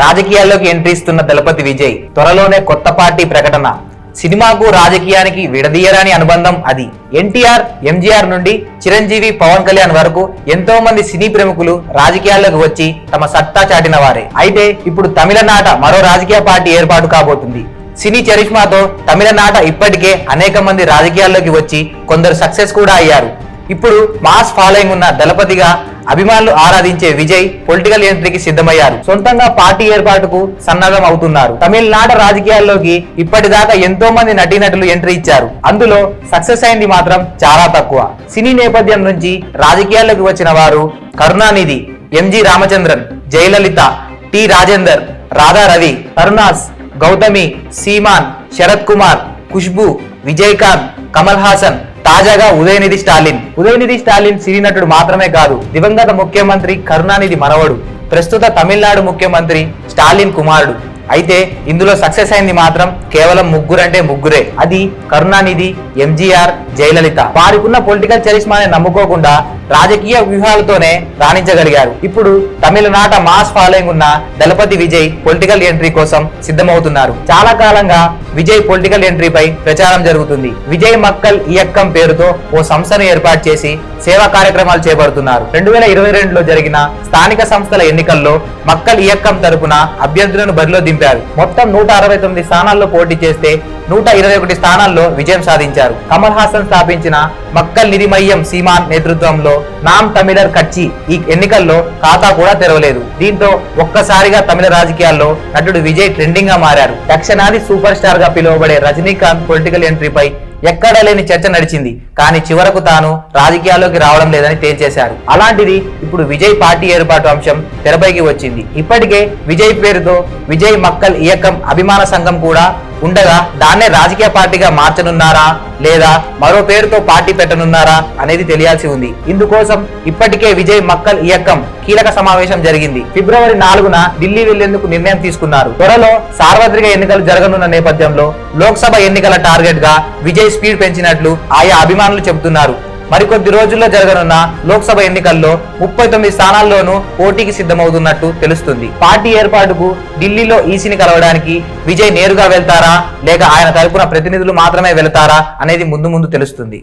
రాజకీయాల్లోకి ఎంట్రీ ఇస్తున్న దళపతి విజయ్ త్వరలోనే కొత్త పార్టీ ప్రకటన. సినిమాకు రాజకీయానికి విడదీయరాని అనుబంధం అది. ఎన్టీఆర్ ఎంజీఆర్ నుండి చిరంజీవి పవన్ కళ్యాణ్ వరకు ఎంతో మంది సినీ ప్రముఖులు రాజకీయాల్లోకి వచ్చి తమ సత్తా చాటిన వారే. అయితే ఇప్పుడు తమిళనాట మరో రాజకీయ పార్టీ ఏర్పాటు కాబోతుంది. సినీ చరిష్మాతో తమిళనాట ఇప్పటికే అనేక మంది రాజకీయాల్లోకి వచ్చి కొందరు సక్సెస్ కూడా అయ్యారు. ఇప్పుడు మాస్ ఫాలోయింగ్ ఉన్న దళపతిగా అభిమానులు ఆరాధించే విజయ్ పొలిటికల్ ఎంట్రీకి సిద్ధమయ్యారు. సొంతంగా పార్టీ ఏర్పాటుకు సన్నద్ధం అవుతున్నారు. తమిళనాడు రాజకీయాల్లోకి ఇప్పటిదాకా ఎంతో మంది నటీనటులు ఎంట్రీ ఇచ్చారు. అందులో సక్సెస్ అయింది మాత్రం చాలా తక్కువ. సినీ నేపథ్యం నుంచి రాజకీయాల్లోకి వచ్చిన వారు Karunanidhi M G Ramachandran Jayalalithaa T Rajendar Radha Ravi Karunas Gautami Seeman Sarath Kumar Khushbu Vijayakanth Kamal Haasan తాజాగా ఉదయనిధి స్టాలిన్. ఉదయనిధి స్టాలిన్ సినీ నటుడు మాత్రమే కాదు దివంగత ముఖ్యమంత్రి కరుణానిధి మనవడు ప్రస్తుత తమిళనాడు ముఖ్యమంత్రి స్టాలిన్ కుమారుడు. అయితే ఇందులో సక్సెస్ అయింది మాత్రం కేవలం ముగ్గురంటే ముగ్గురే. అది కరుణానిధి ఎంజీఆర్ జయలలిత. వారికున్న పొలిటికల్ చరిష్మాని నమ్ముకోకుండా రాజకీయ వ్యూహాలతోనే రాణించగలిగారు. ఇప్పుడు తమిళనాట మాస్ ఫాలోయింగ్ ఉన్న దళపతి విజయ్ పొలిటికల్ ఎంట్రీ కోసం సిద్ధమవుతున్నారు. చాలా కాలంగా విజయ్ పొలిటికల్ ఎంట్రీపై ప్రచారం జరుగుతుంది. విజయ్ మక్కల్ ఇయక్కం పేరుతో ఓ సంస్థను ఏర్పాటు చేసి సేవా కార్యక్రమాలు చేపడుతున్నారు. రెండు వేల ఇరవై రెండులో జరిగిన స్థానిక సంస్థల ఎన్నికల్లో మక్కల్ ఇయక్కం తరపున అభ్యర్థులను బరిలో దింపారు. మొత్తం నూట అరవై తొమ్మిది స్థానాల్లో పోటీ చేస్తే నూట ఇరవై ఒకటి స్థానాల్లో విజయం సాధించారు. కమల్ హాసన్ స్థాపించిన మక్కల్ నిధిమయ్యం సీమాన్ నేతృత్వంలో నామ్ తమిళర్ కచ్చి ఈ ఎన్నికల్లో ఖాతా కూడా తెరవలేదు. దీంతో ఒక్కసారిగా తమిళ రాజకీయాల్లో నటుడు విజయ్ ట్రెండింగ్గా మారారు. దక్షిణాది సూపర్ స్టార్గా పిలువబడే రజనీకాంత్ పొలిటికల్ ఎంట్రీపై ఎక్కడా లేని చర్చ నడిచింది. కానీ చివరకు తాను రాజకీయాల్లోకి రావడం లేదని తేల్చేశారు. అలాంటిది ఇప్పుడు విజయ్ పార్టీ ఏర్పాటు అంశం తెరపైకి వచ్చింది. ఇప్పటికే విజయ్ పేరుతో విజయ్ మక్కల్ ఇయకం అభిమాన సంఘం కూడా ఉండగా దాన్నే రాజకీయ పార్టీగా మార్చనున్నారా? లేదా మరో పేరుతో పార్టీ పెట్టనున్నారా? అనేది తెలియాల్సి ఉంది. ఇందుకోసం ఇప్పటికే విజయ్ మక్కల్ ఇయక్కం కీలక సమావేశం జరిగింది. ఫిబ్రవరి నాలుగున ఢిల్లీ వెళ్ళేందుకు నిర్ణయం తీసుకున్నారు. త్వరలో సార్వత్రిక ఎన్నికలు జరగనున్న నేపథ్యంలో లోక్సభ ఎన్నికల టార్గెట్గా విజయ్ స్పీడ్ పెంచినట్లు ఆయా అభిమానులు చెబుతున్నారు. మరికొద్ది రోజుల్లో జరగనున్న లోక్సభ ఎన్నికల్లో ముప్పై తొమ్మిది స్థానాల్లోనూ పోటీకి సిద్ధమవుతున్నట్టు తెలుస్తుంది. పార్టీ ఏర్పాటుకు ఢిల్లీలో ఈసీని కలవడానికి విజయ్ నేరుగా వెళ్తారా? లేక ఆయన తరపున ప్రతినిధులు మాత్రమే వెళతారా? అనేది ముందు ముందు తెలుస్తుంది.